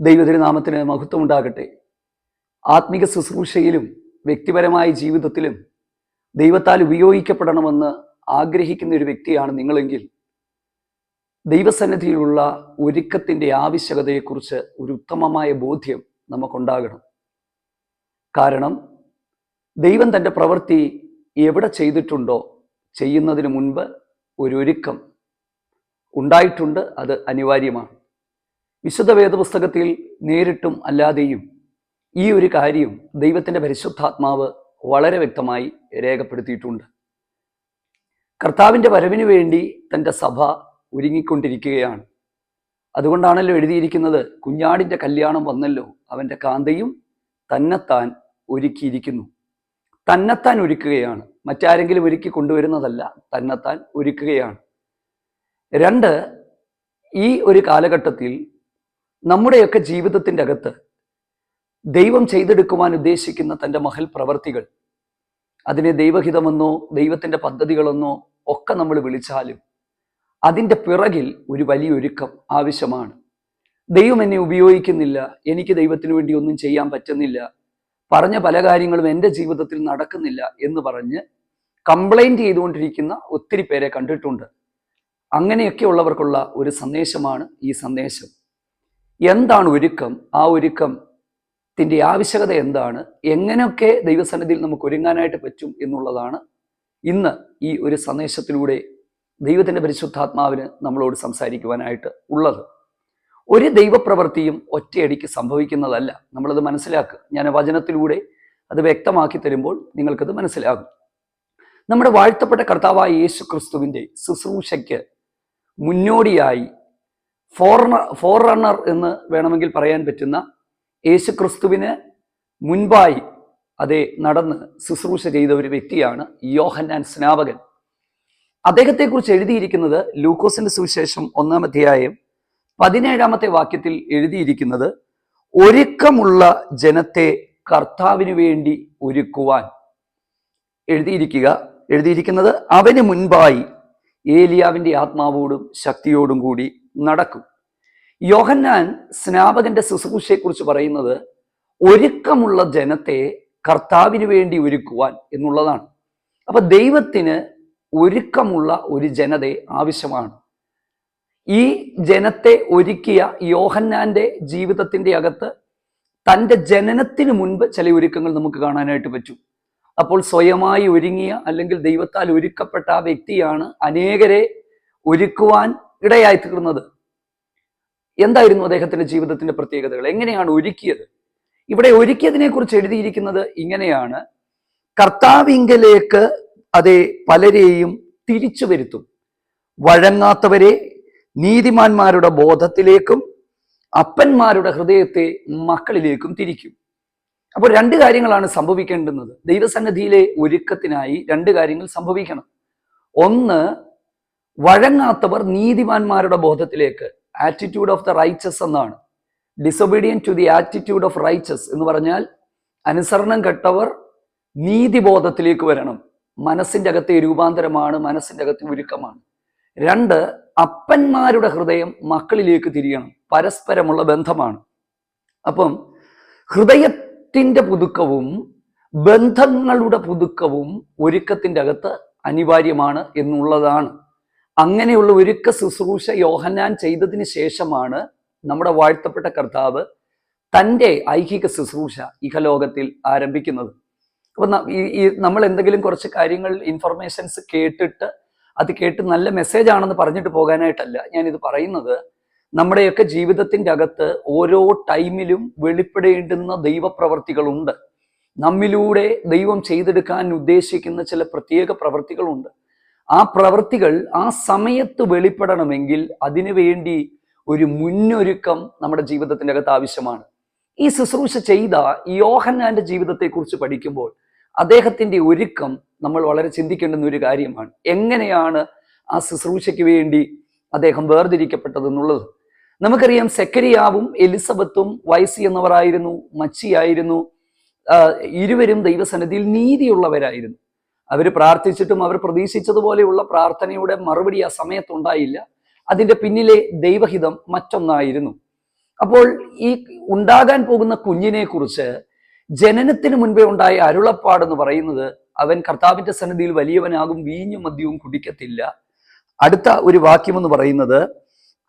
ദൈവതിരുനാമത്തിന് മഹത്വം ഉണ്ടാകട്ടെ ആത്മിക ശുശ്രൂഷയിലും വ്യക്തിപരമായ ജീവിതത്തിലും ദൈവത്താൽ ഉപയോഗിക്കപ്പെടണമെന്ന് ആഗ്രഹിക്കുന്ന ഒരു വ്യക്തിയാണ് നിങ്ങളെങ്കിൽ ദൈവസന്നിധിയിലുള്ള ഒരുക്കത്തിന്റെ ആവശ്യകതയെക്കുറിച്ച് ഒരു ഉത്തമമായ ബോധ്യം നമുക്കുണ്ടാകണം. കാരണം ദൈവം തന്റെ പ്രവൃത്തി എവിടെ ചെയ്തിട്ടുണ്ടോ ചെയ്യുന്നതിന് മുൻപ് ഒരു ഒരുക്കം ഉണ്ടായിട്ടുണ്ട് അത് അനിവാര്യമാണ്. വിശുദ്ധ വേദപുസ്തകത്തിൽ നേരിട്ടും അല്ലാതെയും ഈ ഒരു കാര്യം ദൈവത്തിന്റെ പരിശുദ്ധാത്മാവ് വളരെ വ്യക്തമായി രേഖപ്പെടുത്തിയിട്ടുണ്ട്. കർത്താവിന്റെ വരവിന് വേണ്ടി തന്റെ സഭ ഒരുങ്ങിക്കൊണ്ടിരിക്കുകയാണ്. അതുകൊണ്ടാണല്ലോ എഴുതിയിരിക്കുന്നത് കുഞ്ഞാടിന്റെ കല്യാണം വന്നല്ലോ അവന്റെ കാന്തയും തന്നെത്താൻ ഒരുക്കിയിരിക്കുന്നു. തന്നെത്താൻ ഒരുക്കുകയാണ്. മറ്റാരെങ്കിലും ഒരുക്കി കൊണ്ടുവരുന്നതല്ല തന്നെത്താൻ ഒരുക്കുകയാണ്. രണ്ട് ഈ ഒരു കാലഘട്ടത്തിൽ നമ്മുടെയൊക്കെ ജീവിതത്തിന്റെ അകത്ത് ദൈവം ചെയ്തെടുക്കുവാൻ ഉദ്ദേശിക്കുന്ന തന്റെ മഹൽ പ്രവർത്തികൾ അതിനെ ദൈവഹിതമെന്നോ ദൈവത്തിന്റെ പദ്ധതികളെന്നോ ഒക്കെ നമ്മൾ വിളിച്ചാലും അതിന്റെ പിറകിൽ ഒരു വലിയ ഒരുക്കം ആവശ്യമാണ്. ദൈവം എന്നെ ഉപയോഗിക്കുന്നില്ല എനിക്ക് ദൈവത്തിന് വേണ്ടി ഒന്നും ചെയ്യാൻ പറ്റുന്നില്ല പറഞ്ഞ പല കാര്യങ്ങളും എന്റെ ജീവിതത്തിൽ നടക്കുന്നില്ല എന്ന് പറഞ്ഞ് കംപ്ലൈന്റ് ചെയ്തുകൊണ്ടിരിക്കുന്ന ഒത്തിരി പേരെ കണ്ടിട്ടുണ്ട്. അങ്ങനെയൊക്കെ ഉള്ളവർക്കുള്ള ഒരു സന്ദേശമാണ് ഈ സന്ദേശം. എന്താണ് ഒരുക്കം? ആ ഒരുക്കത്തിന്റെ ആവശ്യകത എന്താണ്? എങ്ങനെയൊക്കെ ദൈവസന്നിധിയിൽ നമുക്ക് ഒരുങ്ങാനായിട്ട് പറ്റും എന്നുള്ളതാണ് ഇന്ന് ഈ ഒരു സന്ദേശത്തിലൂടെ ദൈവത്തിന്റെ പരിശുദ്ധാത്മാവിന് നമ്മളോട് സംസാരിക്കുവാനായിട്ട് ഉള്ളത്. ഒരു ദൈവപ്രവൃത്തിയും ഒറ്റയടിക്ക് സംഭവിക്കുന്നതല്ല. നമ്മളത് മനസ്സിലാക്കുക. ഞാൻ വചനത്തിലൂടെ അത് വ്യക്തമാക്കി തരുമ്പോൾ നിങ്ങൾക്കത് മനസ്സിലാകും. നമ്മുടെ വാഴ്ത്തപ്പെട്ട കർത്താവായ യേശു ക്രിസ്തുവിന്റെ ശുശ്രൂഷയ്ക്ക് മുന്നോടിയായി ഫോർണർ ഫോർ റണ്ണർ എന്ന് വേണമെങ്കിൽ പറയാൻ പറ്റുന്ന യേശു ക്രിസ്തുവിന് മുൻപായി അതെ നടന്ന് ശുശ്രൂഷ ചെയ്ത ഒരു വ്യക്തിയാണ് യോഹന്നാൻ സ്നാപകൻ. അദ്ദേഹത്തെക്കുറിച്ച് എഴുതിയിരിക്കുന്നത് ലൂക്കോസിന്റെ സുവിശേഷം ഒന്നാം അധ്യായം പതിനേഴാമത്തെ വാക്യത്തിൽ എഴുതിയിരിക്കുന്നത് ഒരുക്കമുള്ള ജനത്തെ കർത്താവിന് വേണ്ടി ഒരുക്കുവാൻ. എഴുതിയിരിക്കുക എഴുതിയിരിക്കുന്നത് അവന് മുൻപായി ഏലിയാവിന്റെ ആത്മാവോടും ശക്തിയോടും കൂടി നടക്കും. യോഹന്നാൻ സ്നാപകന്റെ ശുശ്രൂഷയെക്കുറിച്ച് പറയുന്നത് ഒരുക്കമുള്ള ജനത്തെ കർത്താവിന് വേണ്ടി ഒരുക്കുവാൻ എന്നുള്ളതാണ്. അപ്പൊ ദൈവത്തിന് ഒരുക്കമുള്ള ഒരു ജനതയെ ആവശ്യമാണ്. ഈ ജനത്തെ ഒരുക്കിയ യോഹന്നാന്റെ ജീവിതത്തിന്റെ അകത്ത് തന്റെ ജനനത്തിന് മുൻപ് ചില ഒരുക്കങ്ങൾ നമുക്ക് കാണാനായിട്ട് പറ്റും. അപ്പോൾ സ്വയമായി ഒരുങ്ങിയ അല്ലെങ്കിൽ ദൈവത്താൽ ഒരുക്കപ്പെട്ട ആ വ്യക്തിയാണ് അനേകരെ ഒരുക്കുവാൻ ഇടയായി തീർന്നത്. എന്തായിരുന്നു അദ്ദേഹത്തിന്റെ ജീവിതത്തിന്റെ പ്രത്യേകതകൾ? എങ്ങനെയാണ് ഒരുക്കിയത്? ഇവിടെ ഒരുക്കിയതിനെ കുറിച്ച് എഴുതിയിരിക്കുന്നത് ഇങ്ങനെയാണ്. കർത്താവിങ്കലേക്ക് അതെ പലരെയും തിരിച്ചു വരുത്തും. വഴങ്ങാത്തവരെ നീതിമാന്മാരുടെ ബോധത്തിലേക്കും അപ്പന്മാരുടെ ഹൃദയത്തെ മക്കളിലേക്കും തിരിക്കും. അപ്പോൾ രണ്ട് കാര്യങ്ങളാണ് സംഭവിക്കേണ്ടുന്നത്. ദൈവസന്നിധിയിലെ ഒരുക്കത്തിനായി രണ്ട് കാര്യങ്ങൾ സംഭവിക്കണം. ഒന്ന് വഴങ്ങാത്തവർ നീതിമാന്മാരുടെ ബോധത്തിലേക്ക് ആറ്റിറ്റ്യൂഡ് ഓഫ് ദ റൈച്ചസ് എന്നാണ്. Disobedient to the attitude of riches എന്ന് പറഞ്ഞാൽ അനുസരണം കെട്ടവർ നീതിബോധത്തിലേക്ക് വരണം. മനസ്സിന്റെ അകത്തെ രൂപാന്തരമാണ് മനസ്സിന്റെ അകത്തെ ഒരുക്കമാണ്. രണ്ട് അപ്പന്മാരുടെ ഹൃദയം മക്കളിലേക്ക് തിരിയണം. പരസ്പരമുള്ള ബന്ധമാണ്. അപ്പം ഹൃദയത്തിന്റെ പുതുക്കവും ബന്ധങ്ങളുടെ പുതുക്കവും ഒരുക്കത്തിന്റെ അകത്ത് അനിവാര്യമാണ് എന്നുള്ളതാണ്. അങ്ങനെയുള്ള ഒരുക്ക ശുശ്രൂഷ യോഹന്നാൻ ചെയ്തതിന് ശേഷമാണ് നമ്മുടെ വാഴ്ത്തപ്പെട്ട കർത്താവ് തന്റെ ഐഹിക ശുശ്രൂഷ ഇഹലോകത്തിൽ ആരംഭിക്കുന്നത്. അപ്പൊ ഈ നമ്മൾ എന്തെങ്കിലും കുറച്ച് കാര്യങ്ങൾ ഇൻഫർമേഷൻസ് കേട്ടിട്ട് അത് കേട്ട് നല്ല മെസ്സേജ് ആണെന്ന് പറഞ്ഞിട്ട് പോകാനായിട്ടല്ല ഞാനിത് പറയുന്നത്. നമ്മുടെയൊക്കെ ജീവിതത്തിന്റെ അകത്ത് ഓരോ ടൈമിലും വെളിപ്പെടേണ്ടുന്ന ദൈവപ്രവർത്തികളുണ്ട്. നമ്മിലൂടെ ദൈവം ചെയ്തെടുക്കാൻ ഉദ്ദേശിക്കുന്ന ചില പ്രത്യേക പ്രവർത്തികളുണ്ട്. ആ പ്രവൃത്തികൾ ആ സമയത്ത് വെളിപ്പെടണമെങ്കിൽ അതിനു വേണ്ടി ഒരു മുന്നൊരുക്കം നമ്മുടെ ജീവിതത്തിന്റെ അകത്ത് ആവശ്യമാണ്. ഈ ശുശ്രൂഷ ചെയ്ത യോഹന്നാന്റെ ജീവിതത്തെക്കുറിച്ച് പഠിക്കുമ്പോൾ അദ്ദേഹത്തിന്റെ ഒരുക്കം നമ്മൾ വളരെ ചിന്തിക്കേണ്ടുന്ന ഒരു കാര്യമാണ്. എങ്ങനെയാണ് ആ ശുശ്രൂഷയ്ക്ക് വേണ്ടി അദ്ദേഹം വേർതിരിക്കപ്പെട്ടതെന്നുള്ളത്. നമുക്കറിയാം സെക്കരിയാവും എലിസബത്തും വൈസി എന്നവരായിരുന്നു മച്ചിയായിരുന്നു ഇരുവരും ദൈവസന്നിധിയിൽ നീതിയുള്ളവരായിരുന്നു. അവർ പ്രാർത്ഥിച്ചിട്ടും അവർ പ്രതീക്ഷിച്ചതുപോലെയുള്ള പ്രാർത്ഥനയുടെ മറുപടി ആ സമയത്തുണ്ടായില്ല. അതിന്റെ പിന്നിലെ ദൈവഹിതം മറ്റൊന്നായിരുന്നു. അപ്പോൾ ഈ ഉണ്ടാകാൻ പോകുന്ന കുഞ്ഞിനെ കുറിച്ച് ജനനത്തിന് മുൻപേ ഉണ്ടായ അരുളപ്പാടെന്ന് പറയുന്നത് അവൻ കർത്താവിന്റെ സന്നിധിയിൽ വലിയവനാകും വീഞ്ഞും മദ്യവും കുടിക്കത്തില്ല. അടുത്ത ഒരു വാക്യം എന്ന് പറയുന്നത്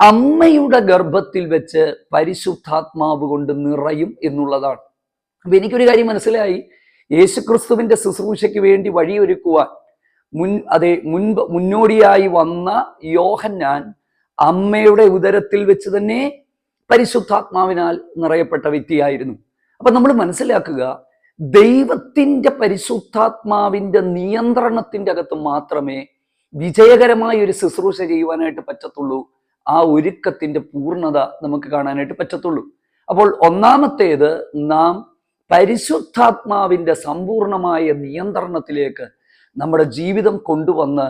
അമ്മയുടെ ഗർഭത്തിൽ വെച്ച് പരിശുദ്ധാത്മാവ് കൊണ്ട് നിറയും എന്നുള്ളതാണ്. അപ്പൊ എനിക്കൊരു കാര്യം മനസ്സിലായി. യേശുക്രിസ്തുവിന്റെ ശുശ്രൂഷയ്ക്ക് വേണ്ടി വഴിയൊരുക്കുവാൻ മുൻ അതെ മുൻപ് മുന്നോടിയായി വന്ന യോഹന്നാൻ അമ്മയുടെ ഉദരത്തിൽ വെച്ച് തന്നെ പരിശുദ്ധാത്മാവിനാൽ നിറയപ്പെട്ട വ്യക്തിയായിരുന്നു. അപ്പൊ നമ്മൾ മനസ്സിലാക്കുക ദൈവത്തിന്റെ പരിശുദ്ധാത്മാവിന്റെ നിയന്ത്രണത്തിന്റെ അകത്ത് മാത്രമേ വിജയകരമായ ഒരു ശുശ്രൂഷ ചെയ്യുവാനായിട്ട് പറ്റത്തുള്ളൂ. ആ ഒരുക്കത്തിന്റെ പൂർണത നമുക്ക് കാണാനായിട്ട് പറ്റത്തുള്ളൂ. അപ്പോൾ ഒന്നാമത്തേത് നാം പരിശുദ്ധാത്മാവിന്റെ സമ്പൂർണമായ നിയന്ത്രണത്തിലേക്ക് നമ്മുടെ ജീവിതം കൊണ്ടുവന്ന്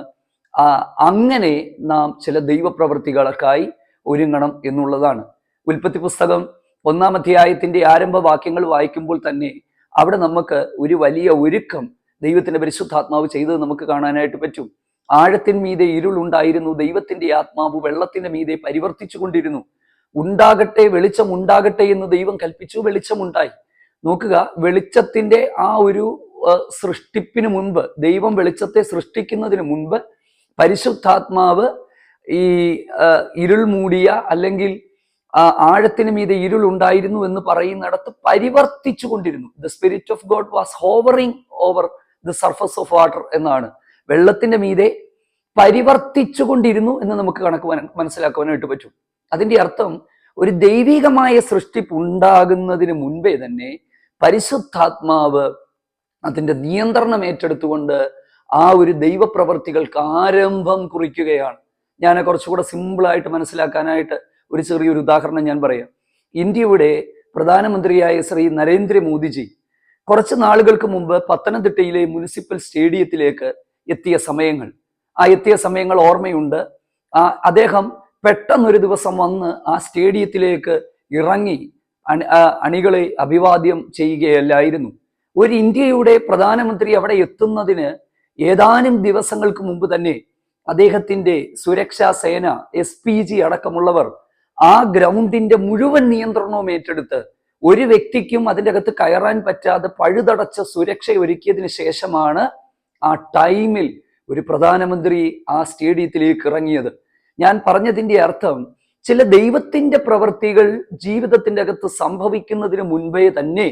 അങ്ങനെ നാം ചില ദൈവപ്രവൃത്തികൾക്കായി ഒരുങ്ങണം എന്നുള്ളതാണ്. ഉൽപ്പത്തി പുസ്തകം ഒന്നാം അധ്യായത്തിന്റെ ആരംഭ വാക്യങ്ങൾ വായിക്കുമ്പോൾ തന്നെ അവിടെ നമുക്ക് ഒരു വലിയ ഒരുക്കം ദൈവത്തിന്റെ പരിശുദ്ധാത്മാവ് ചെയ്തത് നമുക്ക് കാണാനായിട്ട് പറ്റും. ആഴത്തിൻ മീതെ ഇരുളുണ്ടായിരുന്നു ദൈവത്തിന്റെ ആത്മാവ് വെള്ളത്തിന്റെ മീതെ പരിവർത്തിച്ചു കൊണ്ടിരുന്നു ഉണ്ടാകട്ടെ വെളിച്ചം ഉണ്ടാകട്ടെ എന്ന് ദൈവം കൽപ്പിച്ചു വെളിച്ചമുണ്ടായി നോക്കുക വെളിച്ചത്തിന്റെ ആ ഒരു സൃഷ്ടിപ്പിന് മുൻപ് ദൈവം വെളിച്ചത്തെ സൃഷ്ടിക്കുന്നതിന് മുൻപ് പരിശുദ്ധാത്മാവ് ഈ ഇരുൾ മൂടിയ അല്ലെങ്കിൽ ആഴത്തിന് മീതെ ഇരുൾ ഉണ്ടായിരുന്നു എന്ന് പറയുന്നിടത്ത് പരിവർത്തിച്ചു കൊണ്ടിരുന്നു. The spirit of God was hovering over the surface of water എന്നാണ്. വെള്ളത്തിന്റെ മീതെ പരിവർത്തിച്ചു കൊണ്ടിരുന്നു എന്ന് നമുക്ക് കണക്ക് മന- മനസ്സിലാക്കുവാനായിട്ട് പറ്റും. അതിന്റെ അർത്ഥം ഒരു ദൈവികമായ സൃഷ്ടിപ്പ് ഉണ്ടാകുന്നതിന് മുൻപേ തന്നെ പരിശുദ്ധാത്മാവ് അതിന്റെ നിയന്ത്രണം ഏറ്റെടുത്തുകൊണ്ട് ആ ഒരു ദൈവപ്രവർത്തികൾക്ക് ആരംഭം കുറിക്കുകയാണ്. ഞാൻ കുറച്ചുകൂടെ സിമ്പിളായിട്ട് മനസ്സിലാക്കാനായിട്ട് ഒരു ചെറിയൊരു ഉദാഹരണം ഞാൻ പറയാം. ഇന്ത്യയുടെ പ്രധാനമന്ത്രിയായ ശ്രീ നരേന്ദ്രമോദിജി കുറച്ച് നാളുകൾക്ക് മുമ്പ് പത്തനംതിട്ടയിലെ മുനിസിപ്പൽ സ്റ്റേഡിയത്തിലേക്ക് എത്തിയ സമയങ്ങൾ. ആ എത്തിയ സമയങ്ങൾ ഓർമ്മയുണ്ട്. ആ അദ്ദേഹം പെട്ടെന്നൊരു ദിവസം വന്ന് ആ സ്റ്റേഡിയത്തിലേക്ക് ഇറങ്ങി അണി- അണികളെ അഭിവാദ്യം ചെയ്യുകയല്ലായിരുന്നു. ഒരു ഇന്ത്യയുടെ പ്രധാനമന്ത്രി അവിടെ എത്തുന്നതിന് ഏതാനും ദിവസങ്ങൾക്ക് മുമ്പ് തന്നെ അദ്ദേഹത്തിന്റെ സുരക്ഷാ സേന എസ് പി ജി അടക്കമുള്ളവർ ആ ഗ്രൗണ്ടിന്റെ മുഴുവൻ നിയന്ത്രണവും ഏറ്റെടുത്ത് ഒരു വ്യക്തിക്കും അതിന്റെ അകത്ത് കയറാൻ പറ്റാതെ പഴുതടച്ച സുരക്ഷ ഒരുക്കിയതിന് ശേഷമാണ് ആ ടൈമിൽ ഒരു പ്രധാനമന്ത്രി ആ സ്റ്റേഡിയത്തിലേക്ക് ഇറങ്ങിയത്. ഞാൻ പറഞ്ഞതിന്റെ അർത്ഥം ചില ദൈവത്തിന്റെ പ്രവൃത്തികൾ ജീവിതത്തിന്റെ അകത്ത് സംഭവിക്കുന്നതിന് മുൻപേ തന്നെ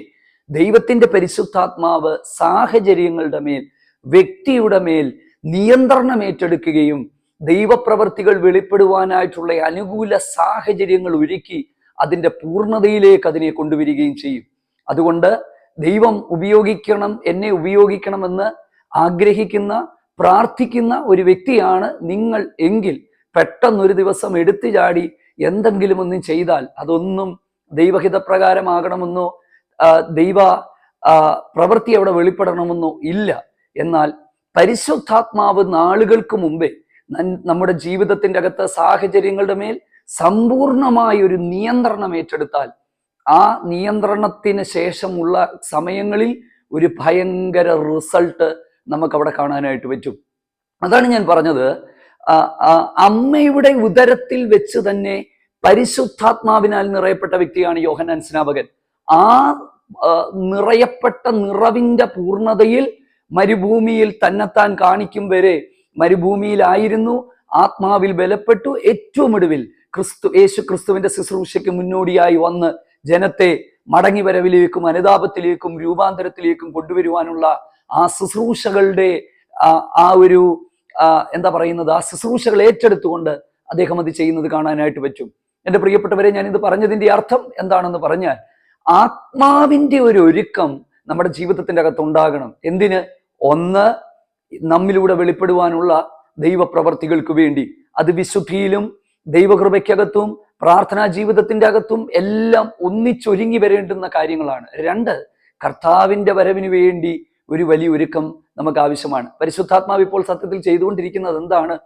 ദൈവത്തിന്റെ പരിശുദ്ധാത്മാവ് സാഹചര്യങ്ങളുടെ മേൽ വ്യക്തിയുടെ മേൽ നിയന്ത്രണം ഏറ്റെടുക്കുകയും ദൈവപ്രവൃത്തികൾ വെളിപ്പെടുവാനായിട്ടുള്ള അനുകൂല സാഹചര്യങ്ങൾ ഒരുക്കി അതിന്റെ പൂർണതയിലേക്ക് അതിനെ കൊണ്ടുവരികയും ചെയ്യും. അതുകൊണ്ട് ദൈവം ഉപയോഗിക്കണം എന്നെ ഉപയോഗിക്കണമെന്ന് ആഗ്രഹിക്കുന്ന പ്രാർത്ഥിക്കുന്ന ഒരു വ്യക്തിയാണ് നിങ്ങൾ എങ്കിൽ പെട്ടെന്നൊരു ദിവസം എടുത്തു ചാടി എന്തെങ്കിലും ഒന്നും ചെയ്താൽ അതൊന്നും ദൈവഹിതപ്രകാരമാകണമെന്നോ ദൈവ പ്രവൃത്തി അവിടെ വെളിപ്പെടണമെന്നോ ഇല്ല. എന്നാൽ പരിശുദ്ധാത്മാവ് നാളുകൾക്ക് മുമ്പേ നമ്മുടെ ജീവിതത്തിന്റെ അകത്ത് സാഹചര്യങ്ങളുടെ മേൽ സമ്പൂർണമായ ഒരു നിയന്ത്രണം ഏറ്റെടുത്താൽ ആ നിയന്ത്രണത്തിന് ശേഷമുള്ള സമയങ്ങളിൽ ഒരു ഭയങ്കര റിസൾട്ട് നമുക്ക് അവിടെ കാണാനായിട്ട് പറ്റും. അതാണ് ഞാൻ പറഞ്ഞത്. അമ്മയുടെ ഉദരത്തിൽ വെച്ച് തന്നെ പരിശുദ്ധാത്മാവിനാൽ നിറയപ്പെട്ട വ്യക്തിയാണ് യോഹനാൻ സ്നാപകൻ. ആ നിറയപ്പെട്ട നിറവിന്റെ പൂർണതയിൽ മരുഭൂമിയിൽ തന്നെത്താൻ കാണിക്കും വരെ മരുഭൂമിയിലായിരുന്നു ആത്മാവിൽ ബലപ്പെട്ടു. ഏറ്റവും ഒടുവിൽ ക്രിസ്തു യേശു ക്രിസ്തുവിന്റെ ശുശ്രൂഷയ്ക്ക് മുന്നോടിയായി വന്ന് ജനത്തെ മടങ്ങി വരവിലേക്കും അനുതാപത്തിലേക്കും രൂപാന്തരത്തിലേക്കും കൊണ്ടുവരുവാനുള്ള ആ ശുശ്രൂഷകളുടെ ആ ഒരു എന്താ പറയുന്നത് ആ ശുശ്രൂഷകൾ ഏറ്റെടുത്തുകൊണ്ട് അദ്ദേഹം അത് ചെയ്യുന്നത് കാണാനായിട്ട് പറ്റും. എന്റെ പ്രിയപ്പെട്ടവരെ ഞാൻ ഇത് പറഞ്ഞതിന്റെ അർത്ഥം എന്താണെന്ന് പറഞ്ഞാൽ ആത്മാവിന്റെ ഒരു ഒരുക്കം നമ്മുടെ ജീവിതത്തിന്റെ അകത്ത് ഉണ്ടാകണം. എന്തിന്? ഒന്ന് നമ്മിലൂടെ വെളിപ്പെടുവാനുള്ള ദൈവപ്രവർത്തികൾക്ക് വേണ്ടി. അത് വിശുദ്ധിയിലും ദൈവകൃപയ്ക്കകത്തും പ്രാർത്ഥനാ ജീവിതത്തിന്റെ അകത്തും എല്ലാം ഒന്നിച്ചൊരുങ്ങി വരേണ്ടുന്ന കാര്യങ്ങളാണ്. രണ്ട് കർത്താവിന്റെ വരവിന് വേണ്ടി ഒരു വലിയ ഒരുക്കം നമുക്ക് ആവശ്യമാണ് പരിശുദ്ധാത്മാവ് ഇപ്പോൾ സത്യത്തിൽ ചെയ്തുകൊണ്ടിരിക്കുന്നത് എന്താണ്?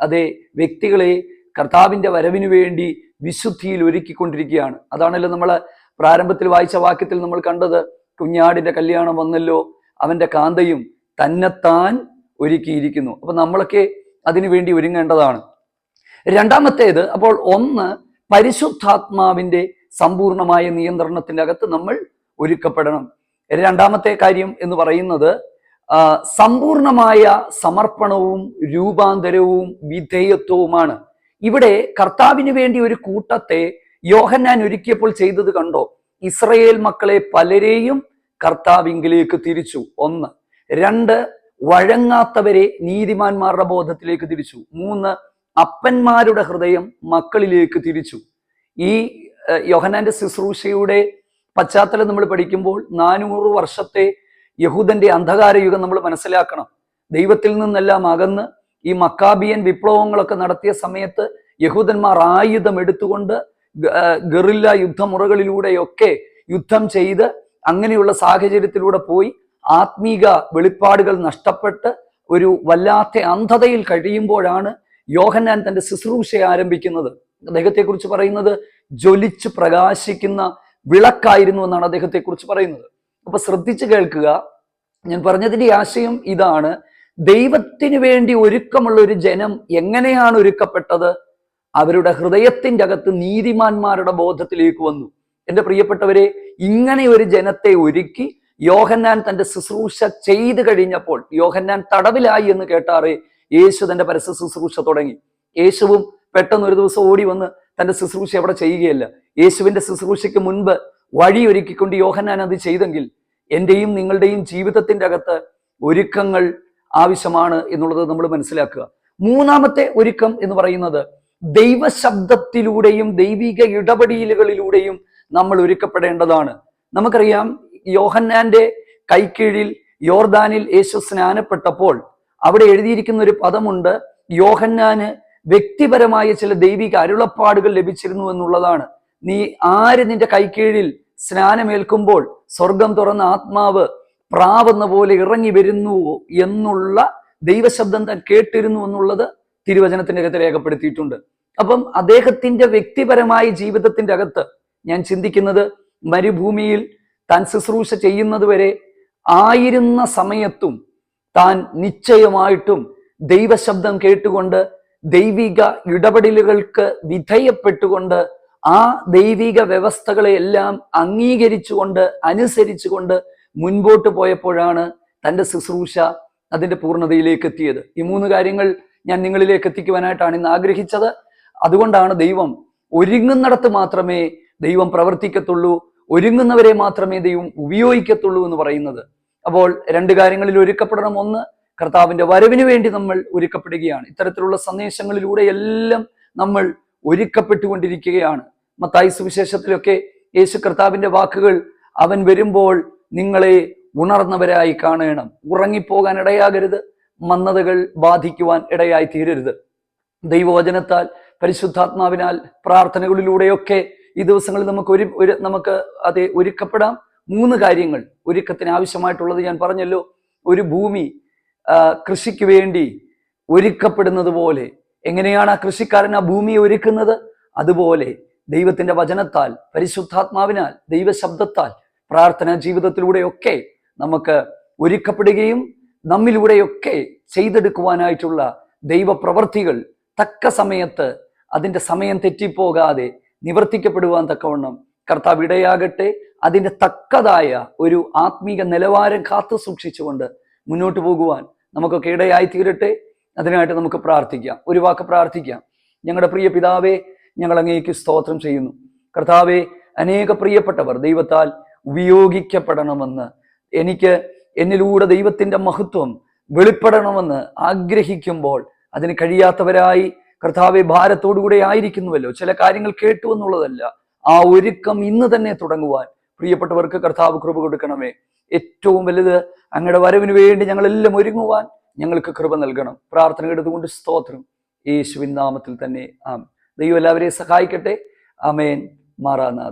അതെ വ്യക്തികളെ കർത്താവിന്റെ വരവിന് വേണ്ടി വിശുദ്ധിയിൽ ഒരുക്കിക്കൊണ്ടിരിക്കുകയാണ്. അതാണല്ലോ നമ്മൾ പ്രാരംഭത്തിൽ വായിച്ച വാക്യത്തിൽ നമ്മൾ കണ്ടത് കുഞ്ഞാടിന്റെ കല്യാണം വന്നല്ലോ അവന്റെ കാന്തയും തന്നെത്താൻ ഒരുക്കിയിരിക്കുന്നു. അപ്പം നമ്മളൊക്കെ അതിനുവേണ്ടി ഒരുങ്ങേണ്ടതാണ്. രണ്ടാമത്തേത് അപ്പോൾ ഒന്ന് പരിശുദ്ധാത്മാവിന്റെ സമ്പൂർണമായ നിയന്ത്രണത്തിന്റെ അകത്ത് നമ്മൾ ഒരുക്കപ്പെടണം. രണ്ടാമത്തെ കാര്യം എന്ന് പറയുന്നത് സമ്പൂർണമായ സമർപ്പണവും രൂപാന്തരവും വിധേയത്വവുമാണ്. ഇവിടെ കർത്താവിന് വേണ്ടി ഒരു കൂട്ടത്തെ യോഹന്നാൻ ഒരുക്കിയപ്പോൾ ചെയ്തത് കണ്ടോ? ഇസ്രയേൽ മക്കളെ പലരെയും കർത്താവിങ്കിലേക്ക് തിരിച്ചു. ഒന്ന്. രണ്ട് വഴങ്ങാത്തവരെ നീതിമാന്മാരുടെ ബോധത്തിലേക്ക് തിരിച്ചു. മൂന്ന് അപ്പന്മാരുടെ ഹൃദയം മക്കളിലേക്ക് തിരിച്ചു. ഈ യോഹനാന്റെ ശുശ്രൂഷയുടെ പശ്ചാത്തലം നമ്മൾ പഠിക്കുമ്പോൾ നാനൂറ് വർഷത്തെ യഹൂദന്റെ അന്ധകാര യുഗം നമ്മൾ മനസ്സിലാക്കണം. ദൈവത്തിൽ നിന്നെല്ലാം അകന്ന് ഈ മക്കാബിയൻ വിപ്ലവങ്ങളൊക്കെ നടത്തിയ സമയത്ത് യഹൂദന്മാർ ആയുധം എടുത്തുകൊണ്ട് ഗറില്ല യുദ്ധമുറകളിലൂടെയൊക്കെ യുദ്ധം ചെയ്ത് അങ്ങനെയുള്ള സാഹചര്യത്തിലൂടെ പോയി ആത്മീക വെളിപ്പാടുകൾ നഷ്ടപ്പെട്ട് ഒരു വല്ലാത്ത അന്ധതയിൽ കഴിയുമ്പോഴാണ് യോഹന്നാൻ തന്റെ ശുശ്രൂഷ ആരംഭിക്കുന്നത്. അദ്ദേഹത്തെക്കുറിച്ച് പറയുന്നത് ജ്വലിച്ച് പ്രകാശിക്കുന്ന വിളക്കായിരുന്നു എന്നാണ് അദ്ദേഹത്തെക്കുറിച്ച് പറയുന്നത്. അപ്പൊ ശ്രദ്ധിച്ചു കേൾക്കുക. ഞാൻ പറഞ്ഞതിന്റെ ആശയം ഇതാണ്. ദൈവത്തിന് വേണ്ടി ഒരുക്കമുള്ള ഒരു ജനം എങ്ങനെയാണ് ഒരുക്കപ്പെട്ടത്? അവരുടെ ഹൃദയത്തിന്റെ അകത്ത് നീതിമാന്മാരുടെ ബോധത്തിലേക്ക് വന്നു. എന്റെ പ്രിയപ്പെട്ടവരെ ഇങ്ങനെ ഒരു ജനത്തെ ഒരുക്കി യോഹന്നാൻ തന്റെ ശുശ്രൂഷ ചെയ്തു കഴിഞ്ഞപ്പോൾ യോഹന്നാൻ തടവിലായി എന്ന് കേട്ടാറേ യേശു തന്റെ പരസ്യ ശുശ്രൂഷ തുടങ്ങി. യേശുവും പെട്ടെന്ന് ഒരു ദിവസം ഓടി വന്ന് തന്റെ ശുശ്രൂഷ അവിടെ ചെയ്യുകയല്ല. യേശുവിന്റെ ശുശ്രൂഷയ്ക്ക് മുൻപ് വഴിയൊരുക്കിക്കൊണ്ട് യോഹന്നാൻ അത് ചെയ്തെങ്കിൽ എന്റെയും നിങ്ങളുടെയും ജീവിതത്തിന്റെ അകത്ത് ഒരുക്കങ്ങൾ ആവശ്യമാണ് എന്നുള്ളത് നമ്മൾ മനസ്സിലാക്കുക. മൂന്നാമത്തെ ഒരുക്കം എന്ന് പറയുന്നത് ദൈവശബ്ദത്തിലൂടെയും ദൈവിക ഇടപെടലുകളിലൂടെയും നമ്മൾ ഒരുക്കപ്പെടേണ്ടതാണ്. നമുക്കറിയാം യോഹന്നാന്റെ കൈക്കീഴിൽ യോർദാനിൽ യേശു സ്നാനപ്പെട്ടപ്പോൾ അവിടെ എഴുതിയിരിക്കുന്ന ഒരു പദമുണ്ട് യോഹന്നാന് വ്യക്തിപരമായ ചില ദൈവിക അരുളപ്പാടുകൾ ലഭിച്ചിരുന്നു എന്നുള്ളതാണ്. നീ ആര് നിന്റെ കൈക്കീഴിൽ സ്നാനമേൽക്കുമ്പോൾ സ്വർഗം തുറന്ന ആത്മാവ് പ്രാവെന്ന പോലെ ഇറങ്ങി വരുന്നു എന്നുള്ള ദൈവശബ്ദം താൻ കേട്ടിരുന്നു എന്നുള്ളത് തിരുവചനത്തിന്റെ അകത്ത് രേഖപ്പെടുത്തിയിട്ടുണ്ട്. അപ്പം അദ്ദേഹത്തിന്റെ വ്യക്തിപരമായ ജീവിതത്തിന്റെ അകത്ത് ഞാൻ ചിന്തിക്കുന്നത് മരുഭൂമിയിൽ താൻ ശുശ്രൂഷ ചെയ്യുന്നത് വരെ ആയിരുന്ന സമയത്തും താൻ നിശ്ചയമായിട്ടും ദൈവശബ്ദം കേട്ടുകൊണ്ട് ദൈവിക ഇടപെടലുകൾക്ക് വിധേയപ്പെട്ടുകൊണ്ട് ആ ദൈവിക വ്യവസ്ഥകളെ എല്ലാം അംഗീകരിച്ചുകൊണ്ട് അനുസരിച്ചുകൊണ്ട് മുൻപോട്ട് പോയപ്പോഴാണ് തന്റെ ശുശ്രൂഷ അതിന്റെ പൂർണതയിലേക്ക് എത്തിയത് ഈ മൂന്ന് കാര്യങ്ങൾ ഞാൻ നിങ്ങളിലേക്ക് എത്തിക്കുവാനായിട്ടാണ് ഇന്ന് ആഗ്രഹിച്ചത്. അതുകൊണ്ടാണ് ദൈവം ഒരുങ്ങുന്നിടത്ത് മാത്രമേ ദൈവം പ്രവർത്തിക്കത്തുള്ളൂ ഒരുങ്ങുന്നവരെ മാത്രമേ ദൈവം ഉപയോഗിക്കത്തുള്ളൂ എന്ന് പറയുന്നത്. അപ്പോൾ രണ്ട് കാര്യങ്ങളിൽ ഒരുക്കപ്പെടണം. ഒന്ന് കർത്താവിന്റെ വരവിന് വേണ്ടി നമ്മൾ ഒരുക്കപ്പെടുകയാണ്. ഇത്തരത്തിലുള്ള സന്ദേശങ്ങളിലൂടെ എല്ലാം നമ്മൾ ഒരുക്കപ്പെട്ടുകൊണ്ടിരിക്കുകയാണ്. മത്തായി സുവിശേഷത്തിലൊക്കെ യേശു കർത്താവിന്റെ വാക്കുകൾ അവൻ വരുമ്പോൾ നിങ്ങളെ ഉണർന്നവരായി കാണണം. ഉറങ്ങിപ്പോകാൻ ഇടയാകരുത്. മന്ദതകൾ ബാധിക്കുവാൻ ഇടയായി തീരരുത്. ദൈവവചനത്താൽ പരിശുദ്ധാത്മാവിനാൽ പ്രാർത്ഥനകളിലൂടെയൊക്കെ ഈ ദിവസങ്ങളിൽ നമുക്ക് ഒരു ഒരു നമുക്ക് അതെ ഒരുക്കപ്പെടാം. മൂന്ന് കാര്യങ്ങൾ ഒരുക്കത്തിന് ആവശ്യമായിട്ടുള്ളത് ഞാൻ പറഞ്ഞല്ലോ. ഒരു ഭൂമി കൃഷിക്ക് വേണ്ടി ഒരുക്കപ്പെടുന്നത് പോലെ എങ്ങനെയാണ് ആ കൃഷിക്കാരൻ ആ ഭൂമിയെ ഒരുക്കുന്നത്? അതുപോലെ ദൈവത്തിന്റെ വചനത്താൽ പരിശുദ്ധാത്മാവിനാൽ ദൈവശബ്ദത്താൽ പ്രാർത്ഥനാ ജീവിതത്തിലൂടെയൊക്കെ നമുക്ക് ഒരുക്കപ്പെടുകയും നമ്മിലൂടെയൊക്കെ ചെയ്തെടുക്കുവാനായിട്ടുള്ള ദൈവപ്രവർത്തികൾ തക്ക സമയത്ത് അതിന്റെ സമയം തെറ്റിപ്പോകാതെ നിവർത്തിക്കപ്പെടുവാൻ തക്കവണ്ണം കർത്താവ് ഇടയാകട്ടെ. അതിന്റെ തക്കതായ ഒരു ആത്മീക നിലവാരം കാത്തു സൂക്ഷിച്ചുകൊണ്ട് മുന്നോട്ട് പോകുവാൻ നമുക്കൊക്കെ ഇടയായി തീരട്ടെ. അതിനായിട്ട് നമുക്ക് പ്രാർത്ഥിക്കാം. ഒരു വാക്ക് പ്രാർത്ഥിക്കാം. ഞങ്ങളുടെ പ്രിയ പിതാവേ ഞങ്ങൾ അങ്ങേക്ക് സ്തോത്രം ചെയ്യുന്നു. കർത്താവെ അനേക പ്രിയപ്പെട്ടവർ ദൈവത്താൽ ഉപയോഗിക്കപ്പെടണമെന്ന് എനിക്ക് എന്നിലൂടെ ദൈവത്തിന്റെ മഹത്വം വെളിപ്പെടണമെന്ന് ആഗ്രഹിക്കുമ്പോൾ അതിന് കഴിയാത്തവരായി കർത്താവെ ഭാരത്തോടുകൂടെ ആയിരിക്കുന്നുവല്ലോ. ചില കാര്യങ്ങൾ കേട്ടു എന്നുള്ളതല്ല. ആ ഒരുക്കം ഇന്ന് തന്നെ തുടങ്ങുവാൻ പ്രിയപ്പെട്ടവർക്ക് കർത്താവ് കൃപ കൊടുക്കണമേ. ഏറ്റവും വലുത് അങ്ങയുടെ വരവിന് വേണ്ടി ഞങ്ങളെല്ലാം ഒരുങ്ങുവാൻ ഞങ്ങൾക്ക് കൃപ നൽകണം. പ്രാർത്ഥന എടുത്തുകൊണ്ട് സ്തോത്രം. യേശുവിൻ നാമത്തിൽ തന്നെ. ആം ദൈവം എല്ലാവരെയും സഹായിക്കട്ടെ. അമേൻ മാറാനാഥ്.